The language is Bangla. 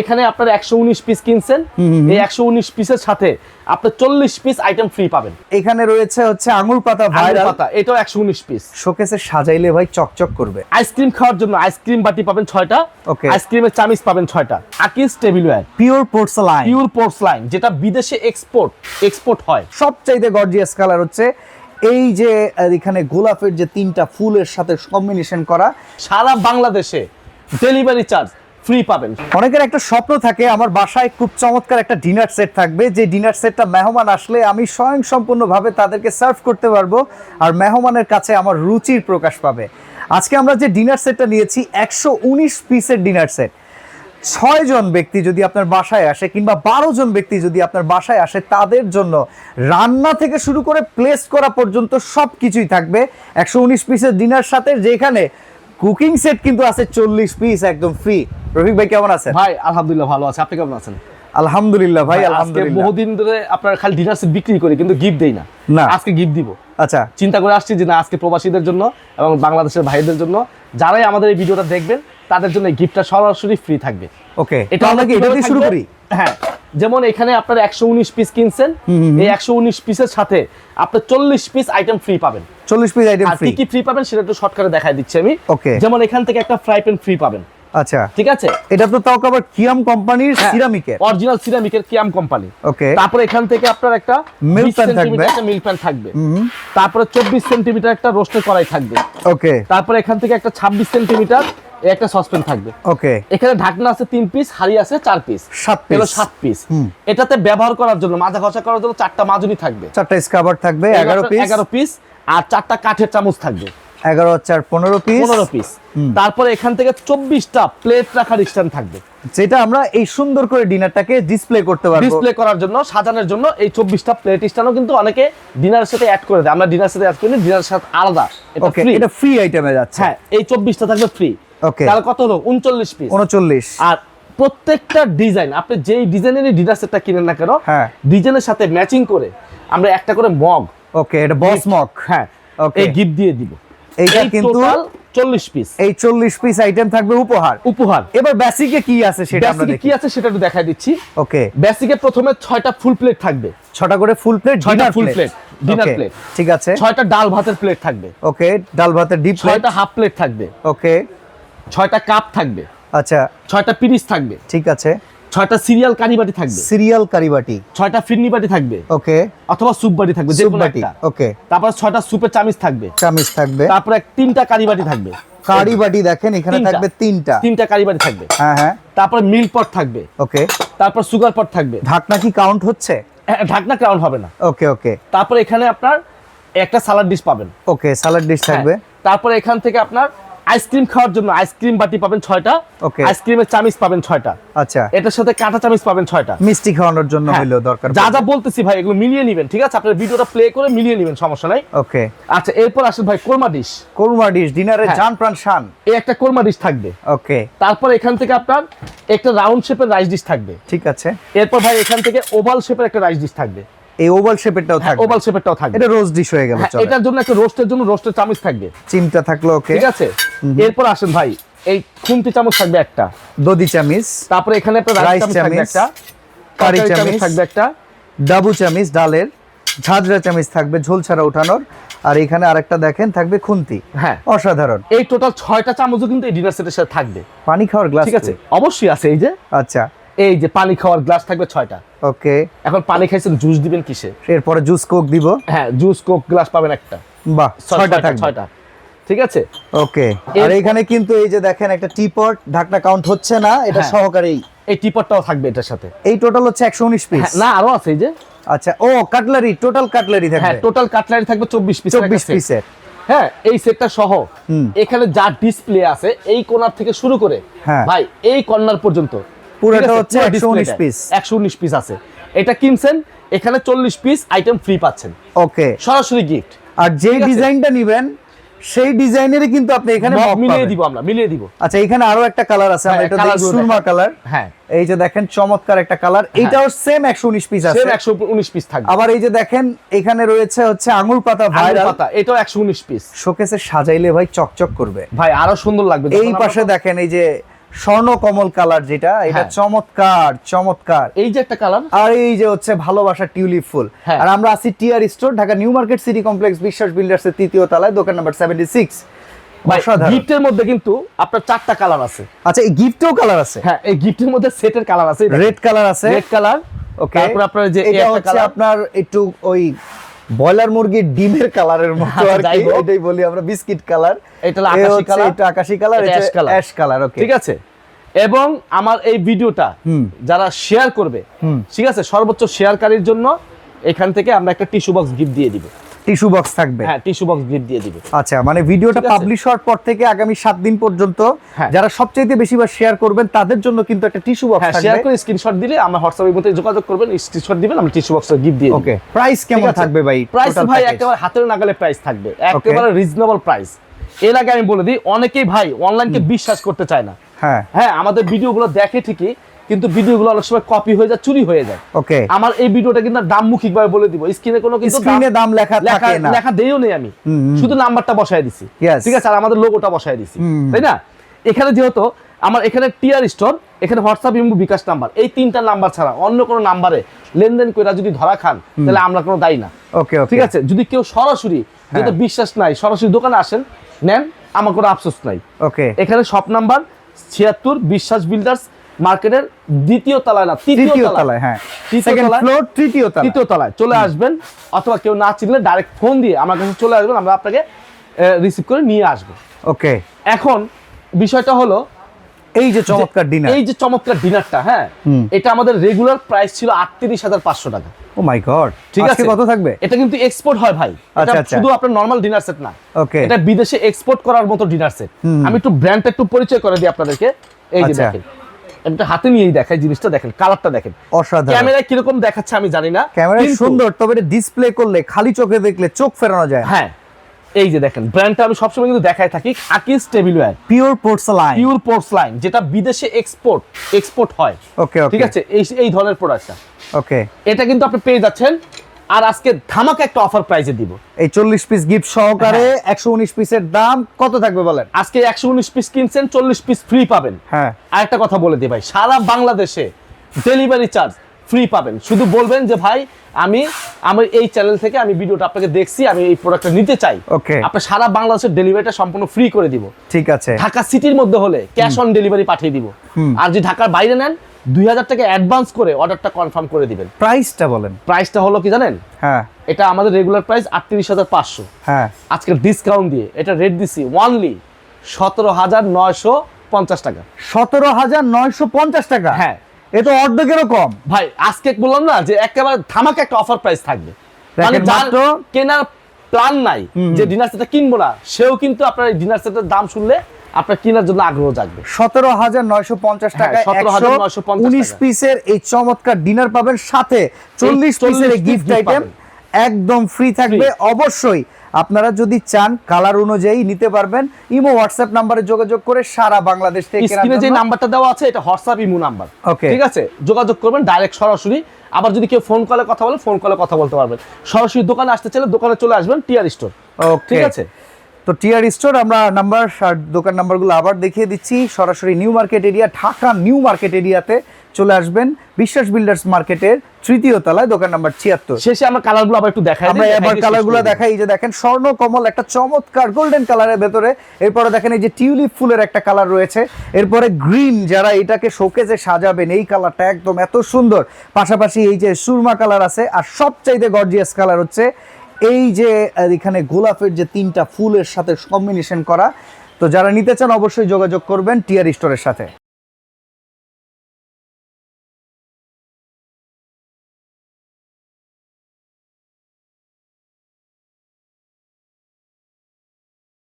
এখানে আপনার একশো উনিশ পিস কিনছেন। এই একশো উনিশ পিসের সাথে আপনার চল্লিশ পিস আইটেম ফ্রি পাবেন। এখানে রয়েছে হচ্ছে আঙুর পাতা ভাইরাল পাতা এটাও একশো উনিশ পিস শোকেসে সাজাইলে ভাই চকচক করবে। আইসক্রিম খাওয়ার জন্য আইসক্রিম বাটি পাবেন ছয়টা। Okay. আইসক্রিমের চামিচ পাবেন ছয়টা। Akij tableware pure porcelain pure porcelain যেটা বিদেশে এক্সপোর্ট এক্সপোর্ট হয়। সবচাইতে গর্জিয়াস কালার হচ্ছে এই যে এখানে গোলাপের যে তিনটা ফুলের সাথে কম্বিনেশন করা। সারা বাংলাদেশে ডেলিভারি চার্জ ফ্রি পাবেন। অনেকের একটা স্বপ্ন থাকে, আমার বাসায় খুব চমৎকার একটা ডিনার সেট থাকবে। যে ডিনার সেটটা মেহমান আসলে আমি স্বয়ং সম্পূর্ণভাবে তাদেরকে সার্ভ করতে পারব আর মেহমানের কাছে আমার রুচির প্রকাশ পাবে। আজকে আমরা যে ডিনার সেটটা নিয়েছি, একশো উনিশ পিসের ডিনার সেট ছয় জন ব্যক্তি যদি আপনার বাসায় আসে কিংবা বারো জন ব্যক্তি যদি আপনার বাসায় আসে, তাদের জন্য রান্না থেকে শুরু করে প্লেস করা পর্যন্ত সব কিছুই থাকবে। একশো উনিশ পিসের ডিনার সাথে যেখানে কুকিং সেট কিন্তু আছে চল্লিশ পিস একদম ফ্রি রফিক ভাই কেমন আছেন? ভাই আলহামদুলিল্লাহ ভালো আছে। আপনি কেমন আছেন? আলহামদুলিল্লাহ ভাই আলহামদুলিল্লাহ। বহুদিন ধরে আপনার খালি ডিনার সেট বিক্রি করি কিন্তু গিফট দেই না। না। আজকে গিফট দিব। আচ্ছা। চিন্তা করে আসছি যে না আজকে প্রবাসীদের জন্য এবং বাংলাদেশের ভাইদের জন্য যারাই আমাদের এই ভিডিওটা দেখবেন তাদের জন্য গিফটটা সরাসরি ফ্রি থাকবে। ওকে এটা এটা আমরা কি এটা দিয়ে শুরু করি? হ্যাঁ। যেমন এখানে আপনার একশো উনিশ পিস কিনছেন এই একশো উনিশ পিসের সাথে আপনার চল্লিশ পিস আইটেম ফ্রি পাবেন। চল্লিশ পিস আইটেম কি কি ফ্রি পাবেন সেটা একটু শর্টকাটে দেখাই দিচ্ছি আমি. যেমন এখান থেকে একটা ফ্রাই প্যান ফ্রি পাবেন। আচ্ছা। ঠিক আছে? এটা তো তাও আবার কিয়াম কোম্পানির। সিরামিকের অরিজিনাল সিরামিকের কিয়াম কোম্পানি ওকে তারপর এখান থেকে আপনার একটা 20 pan থাকবে। একটা মিল্ক প্যান থাকবে। তারপরে চব্বিশ সেন্টিমিটার একটা রোস্টের কড়াই থাকবে। ওকে তারপরে এখান থেকে একটা ছাব্বিশ সেন্টিমিটার একটা সসপ্যান থাকবে। ওকে। এখানে ঢাকনা আছে তিন পিস হাড়ি আছে চার পিস সাত পিস সাত পিস এটাতে ব্যবহার করার জন্য মাজা ঘষা করার জন্য চারটা মাজুনি থাকবে। চারটা স্কাবার থাকবে এগারো পিস এগারো পিস আর চারটা কাঠের চামচ থাকবে। এগারো চার পনেরো পিস পনেরো পিস তারপরে এখান থেকে চব্বিশটা প্লেট রাখার স্ট্যান্ড থাকবে। যেটা আমরা এই সুন্দর করে ডিনারটাকে ডিসপ্লে করতে পারব। ডিসপ্লে করার জন্য সাজানোর জন্য এই চব্বিশটা প্লেট স্ট্যান্ডও কিন্তু অনেকে ডিনারের সাথে অ্যাড করে দেয়। আমরা ডিনারের সাথে অ্যাড করি ডিনারের সাথে আলাদা। এটা ফ্রি এটা ফ্রি আইটেমে যাচ্ছে। হ্যাঁ এই চব্বিশটা থাকবে ফ্রি Okay. তাহলে কত হলো? উনচল্লিশ পিস উনচল্লিশ। আর প্রত্যেকটা ডিজাইন আপনি যেই ডিজাইনেরই ডিনার সেটটা কিনেন না কেন হ্যাঁ। ডিজাইনের সাথে ম্যাচিং করে আমরা একটা করে মগ ওকে এটা বস মক হ্যাঁ. এই গিফট দিয়ে দিব। এইটা এই কিন্তু টোটাল চল্লিশ পিস এই চল্লিশ পিস আইটেম থাকবে উপহার। উপহার। এবার বেসিকে কি আছে সেটা আমরা দেখি কি আছে সেটা একটু দেখাই দিচ্ছি। ওকে বেসিকে প্রথমে ছয়টা ফুল প্লেট থাকবে। ছটা করে ফুল প্লেট ছয়টা dinner full plate dinner plate। ঠিক আছে। ছয়টা ডাল ভাতের প্লেট থাকবে। ওকে ডাল ভাতের ডিপ প্লেট ছয়টা হাফ প্লেট থাকবে। ওকে ছয়টা কাপ থাকবে। আচ্ছা। ছয়টা পিরিচ থাকবে। ঠিক আছে। ছয়টা সিরিয়াল কারি বাটি থাকবে। সিরিয়াল কারিবাটি। ছয়টা ফিরনি বাটি থাকবে। ওকে। অথবা স্যুপ বাটি থাকবে যে কোনো একটা। ওকে। তারপর ছয়টা স্যুপের চামিচ থাকবে। চামিচ থাকবে। তারপরে তিনটা কারি বাটি থাকবে। কারি বাটি দেখেন এখানে থাকবে তিনটা। তিনটা কারি বাটি থাকবে। হ্যাঁ হ্যাঁ। তারপরে মিল্ক পট থাকবে। ওকে। তারপর সুগার পট থাকবে। ঢাকনা কি কাউন্ট হচ্ছে? হ্যাঁ, ঢাকনা ক্রাউন হবে না। ওকে ওকে। তারপর এখানে আপনার একটা সালাড ডিশ পাবেন। ওকে সালাড ডিশ থাকবে। হ্যাঁ। তারপর এখান থেকে আপনার আইসক্রিম খাওয়ার জন্য আইসক্রিম বাটি পাবেন ছয়টা. আইসক্রিমের চামিচ পাবেন ছয়টা। আচ্ছা। এটার সাথে কাঁটা চামিচ পাবেন ছয়টা। মিষ্টি খাওয়ানোর জন্য হ্যাঁ। হইলেও দরকার যা যা বলতেছি ভাই এগুলো মিলিয়ে নেবেন ঠিক আছে? আপনার ভিডিওটা প্লে করে মিলিয়ে নেবেন সমস্যা নাই। ওকে। আচ্ছা এরপর আসেন ভাই কোরমা ডিশ। কোরমা ডিশ ডিনারে হ্যাঁ। জান প্রাণ শান এই একটা কোরমা ডিশ থাকবে। ওকে। তারপর এখান থেকে আপনার একটা রাউন্ড শেপের রাইস ডিশ থাকবে। ঠিক আছে। এরপর ভাই এখান থেকে ওভাল শেপের একটা রাইস ডিশ থাকবে। এই ওভাল শেপেরটাও থাকবে। ওভাল শেপেরটাও থাকবে। এটা রোজ ডিশ হয়ে গেল হ্যাঁ, এটার জন্য একটা রোস্টের জন্য রোস্টের চামচ থাকবে। চিমটা থাকল ওকে ঠিক আছে? এরপর আসেন ভাই এই খুন্তি চামচ থাকবে একটা। দদি চামিচ তারপরে এখানে একটা রাইস চামচ একটা। কারি চামিচ। থাকবে একটা। ডাবু চামিচ ডালের ঝাঁঝরা চামিচ থাকবে ঝোল ছাড়া ওঠানোর। আর এখানে আরেকটা দেখেন থাকবে খুন্তি। হ্যাঁ। অসাধারণ। এই টোটাল ছয়টা চামচও কিন্তু এই ডিনার সেটের সাথে থাকবে। পানি খাওয়ার গ্লাস ঠিক আছে? অবশ্যই আছে এই যে। আচ্ছা। এই যে পানি খাওয়ার গ্লাস থাকবে ছয়টা। ওকে। এখন পানি খাইছেন জুস দিবেন কিসে? এরপরে জুস কোক দিব? হ্যাঁ জুস কোক গ্লাস পাবেন একটা। বাহ ছয়- ছয়টা থাকবে। ছয়টা। ঠিক আছে? ওকে। আর এখানে কিন্তু এই যে দেখেন একটা টিপট ঢাকনা কাউন্ট হচ্ছে না এটা হ্যাঁ। সহকারেই এই টিপটটাও থাকবে এটার সাথে। এই টোটাল হচ্ছে একশো উনিশ পিস হ্যাঁ, না আরও আছে এই যে। আচ্ছা ও কাটলারি টোটাল কাটলারি থাকবে। হ্যাঁ টোটাল কাটলারি থাকবে চব্বিশ পিস চব্বিশ পিসের হ্যাঁ এই সেটটা সহ। এখানে যা ডিসপ্লে আছে এই কোণার থেকে শুরু করে হ্যাঁ। ভাই এই কর্নার পর্যন্ত। পুরোটা হচ্ছে 119 পিস। 119 পিস আছে। এটা কিনছেন এখানে চল্লিশ পিস আইটেম ফ্রি পাচ্ছেন। ওকে সরাসরি গিফট আর আছে। ডিজাইনটা নিবেন সেই ডিজাইনেরই কিন্তু আপনি এখানে মিলিয়ে দিব আমরা মিলিয়ে দিব। আচ্ছা এখানে আরও একটা কালার আছে আমরা হ্যাঁ, এটা দেখি সুরমা কালার হ্যাঁ। এই যে দেখেন চমৎকার একটা কালার এটাও সেম একশো উনিশ পিস আছে। সেম একশো উনিশ পিস থাকবে। আবার এই যে দেখেন এখানে রয়েছে হচ্ছে আঙুর পাতা ভাইরাল পাতা এটাও একশো উনিশ পিস শোকেসে সাজাইলে ভাই চকচক করবে। ভাই আরও সুন্দর লাগবে। এই পাশে দেখেন এই যে স্বর্ণ কমল কালার যেটা এটা হ্যাঁ। চমৎকার চমৎকার। এই যে একটা কালার? আর এই যে হচ্ছে ভালোবাসা টিউলিপ ফুল। হ্যাঁ। আর আমরা আছি TR store Dhaka new market city complex Biswas builders এর তৃতীয় তলায় দোকান নাম্বার সেভেন্টি সিক্স গিফটের মধ্যে কিন্তু আপনার চারটা কালার আছে। আচ্ছা এই গিফটেও কালার আছে? হ্যাঁ এই গিফটের মধ্যে সেটের কালার আছে। রেড কালার আছে। Red colour. ওকে তারপর আপনার যে এটা হচ্ছে আপনার একটু ওই ব্রয়লার মুরগির ডিমের কালারের মতো আর কি এটাই বলি আমরা বিস্কিট কালার। এটা আকাশি কালার। এটা আকাশি কালার এটা ash colour. Ash colour okay ঠিক আছে? এবং আমার এই ভিডিওটা। যারা শেয়ার করবে। ঠিক আছে? সর্বোচ্চ শেয়ারকারীর জন্য এখান থেকে আমরা একটা টিস্যু বক্স গিফট দিয়ে দিব। টিস্যু বক্স থাকবে। হ্যাঁ টিস্যু বক্স গিফট দিয়ে দিব। আচ্ছা মানে ভিডিওটা পাবলিশ হওয়ার পর থেকে আগামী সাত দিন পর্যন্ত হ্যাঁ। যারা সবচেয়ে বেশিবার শেয়ার করবেন তাদের জন্য কিন্তু একটা টিস্যু বক্স হ্যাঁ শেয়ার করে স্ক্রিনশট দিলে আমার হোয়াটসঅ্যাপের মধ্যে যোগাযোগ করবেন স্ক্রিনশট দিবেন আমরা টিস্যু বক্সের গিফট দিয়ে ওকে প্রাইস কেমন থাকবে ভাই? প্রাইস ভাই একেবারে হাতের নাগালে প্রাইস থাকবে। একেবারে রিজনেবল প্রাইস এর আগে আমি বলে দিই অনেকেই ভাই অনলাইনকে বিশ্বাস করতে চায় না। হ্যাঁ। হ্যাঁ আমাদের ভিডিওগুলো দেখে ঠিকই কিন্তু ভিডিওগুলো অনেক সময় কপি হয়ে যায় চুরি হয়ে যায়। ওকে আমার এই ভিডিওটা কিন্তু দাম মুখিক ভাবে বলে দিব। স্ক্রিনে কোনো কিন্তু স্ক্রিনে দাম লেখা থাকে না। লেখা দেইও নেই আমি। শুধু নাম্বারটা বসায় দিছি। ঠিক আছে? আর আমাদের লোগোটা বসায় দিছি। তাই না? এখানে যেহেতু আমার এখানে টিআর স্টোর এখানে হোয়াটসঅ্যাপ ইমো বিকাশ নাম্বার। এই তিনটা নাম্বার ছাড়া অন্য কোনো নাম্বারে লেনদেন করে যদি ধরা খান তাহলে আমরা কোনো দায়ী না। ওকে ঠিক আছে? যদি কেউ সরাসরি হ্যাঁ। যদি বিশ্বাস নাই সরাসরি দোকানে আসেন নেন আমার কোনো আফসোস নাই। ওকে এখানে শপ নাম্বার ছিয়াত্তর বিশ্বাস বিল্ডার্স মার্কেটের দ্বিতীয় তলায় না তৃতীয় তলায়। হ্যাঁ। তৃতীয় সেকেন্ড ফ্লোর তৃতীয় তলায়। তৃতীয় তলায়। চলে আসবেন অথবা কেউ না চিনলে ডাইরেক্ট ফোন দিয়ে আমার কাছে চলে আসবেন আমরা আপনাকে রিসিভ করে নিয়ে আসব। ওকে। এখন বিষয়টা হলো এই যে চমৎকার ডিনার এই যে চমৎকার ডিনারটা হ্যাঁ এটা আমাদের রেগুলার প্রাইস ছিল আটত্রিশ হাজার পাঁচশো টাকা। ও মাই গড ঠিক আছে? কত থাকবে? এটা কিন্তু এক্সপোর্ট হয় ভাই। এটা আচ্ছা, আচ্ছা। শুধু আপনার নর্মাল ডিনার সেট না। ওকে এটা বিদেশে এক্সপোর্ট করার মতো ডিনার সেট আমি একটু ব্র্যান্ডটা একটু পরিচয় করে দিই আপনাদেরকে। এই যে আচ্ছা। দেখেন। এটা হাতে নিয়েই দেখাই জিনিসটা দেখেন কালারটা দেখেন। অসাধারণ। ক্যামেরায় কীরকম দেখাচ্ছে আমি জানি না ক্যামেরায় কিন্তু- সুন্দর তবে ডিসপ্লে করলে খালি চোখে দেখলে চোখ ফেরানো যায় হ্যাঁ এই যে দেখেন ব্র্যান্ডটা আমি সবসময় কিন্তু দেখাই থাকি Akij tableware pure porcelain pure porcelain যেটা বিদেশে এক্সপোর্ট এক্সপোর্ট হয়। ওকে ঠিক আছে? এই এই ধরনের প্রোডাক্টটা ওকে এটা কিন্তু আপনি পেয়ে যাচ্ছেন আর আজকে ধামাকা একটা অফার প্রাইসে দিব। এই চল্লিশ পিস গিফট সহকারে একশো উনিশ পিসের দাম কত থাকবে বলেন? আজকে একশো উনিশ পিস কিনছেন চল্লিশ পিস ফ্রি পাবেন। হ্যাঁ। আরেকটা কথা বলে দিই ভাই সারা বাংলাদেশে ডেলিভারি চার্জ ফ্রি পাবেন। শুধু বলবেন যে ভাই আমি আমার এই চ্যানেল থেকে আমি ভিডিওটা আপনাকে দেখছি আমি এই প্রোডাক্টটা নিতে চাই। ওকে আপনি সারা বাংলাদেশের ডেলিভারিটা সম্পূর্ণ ফ্রি করে দিব। ঠিক আছে। ঢাকা সিটির মধ্যে হলে ক্যাশ অন ডেলিভারি পাঠিয়ে দিব। আর যদি ঢাকার বাইরে নেন দুই হাজার টাকা অ্যাডভান্স করে অর্ডারটা কনফার্ম করে দিবেন। প্রাইসটা বলেন। প্রাইসটা হলো কি জানেন? হ্যাঁ। এটা আমাদের রেগুলার প্রাইস আটত্রিশ হাজার পাঁচশো। হ্যাঁ। আজকের ডিসকাউন্ট দিয়ে এটা রেট দিছি ওয়ানলি সতেরো হাজার নয়শো পঞ্চাশ টাকা। সতেরো হাজার নয়শো পঞ্চাশ টাকা? হ্যাঁ। এ তো অর্ধেকেরও কম। ভাই আজকে বললাম না যে একেবারে ধামাকা একটা অফার প্রাইস থাকবে। মানে মাত্র- কেনার প্ল্যান নাই যে ডিনার সেটটা কিনবো না সেও কিন্তু আপনার ডিনার সেটের দাম শুনলে আপনার কেনার জন্য আগ্রহ জাগবে। সতেরো হাজার নয়শো পঞ্চাশ হ্যাঁ, টাকা 17,950 উনিশ টাকা। পিসের এই চমৎকার ডিনার পাবেন সাথে চল্লিশ পিসের গিফট আইটেম একদম ফ্রি থাকবে। অবশ্যই আপনারা যদি চান কালার অনুযায়ী নিতে পারবেন। ইমো হোয়াটসঅ্যাপ নাম্বারে যোগাযোগ করে সারা বাংলাদেশ থেকে স্ক্রিনে যে নাম্বারটা দেওয়া আছে এটা হোয়াটসঅ্যাপ ইমো নাম্বার ওকে ঠিক আছে? যোগাযোগ করবেন ডাইরেক্ট সরাসরি। আবার যদি কেউ ফোন কলে কথা বলে ফোন কলে কথা বলতে পারবেন। সরাসরি দোকানে আসতে চাইলে দোকানে চলে আসবেন টিআর স্টোর Okay. ঠিক আছে? তো টিআর স্টোর আমরা নাম্বার আর দোকান নাম্বারগুলো আবার দেখিয়ে দিচ্ছি। সরাসরি new market area Dhaka new market এরিয়াতে চলে আসবেন। বিশ্বাস বিল্ডার্স মার্কেটের তৃতীয় তলায় দোকান নাম্বার ছিয়াত্তর। শেষে আমরা কালারগুলো আবার একটু দেখাই আমরা এবার কালারগুলো দেখাই এই যে দেখেন স্বর্ণ কমল একটা চমৎকার গোল্ডেন কালারের ভেতরে। এরপরে দেখেন এই যে টিউলিপ ফুলের একটা কালার রয়েছে। এরপরে গ্রিন যারা এটাকে শোকেজে সাজাবেন এই কালারটা একদম এত সুন্দর। পাশাপাশি এই যে সুরমা কালার আছে আর সবচাইতে গর্জিয়াস কালার হচ্ছে এই যে এখানে গোলাপের যে তিনটা ফুলের সাথে কম্বিনেশন করা, তো যারা নিতে চান অবশ্যই যোগাযোগ করবেন টিয়ার স্টোরের সাথে।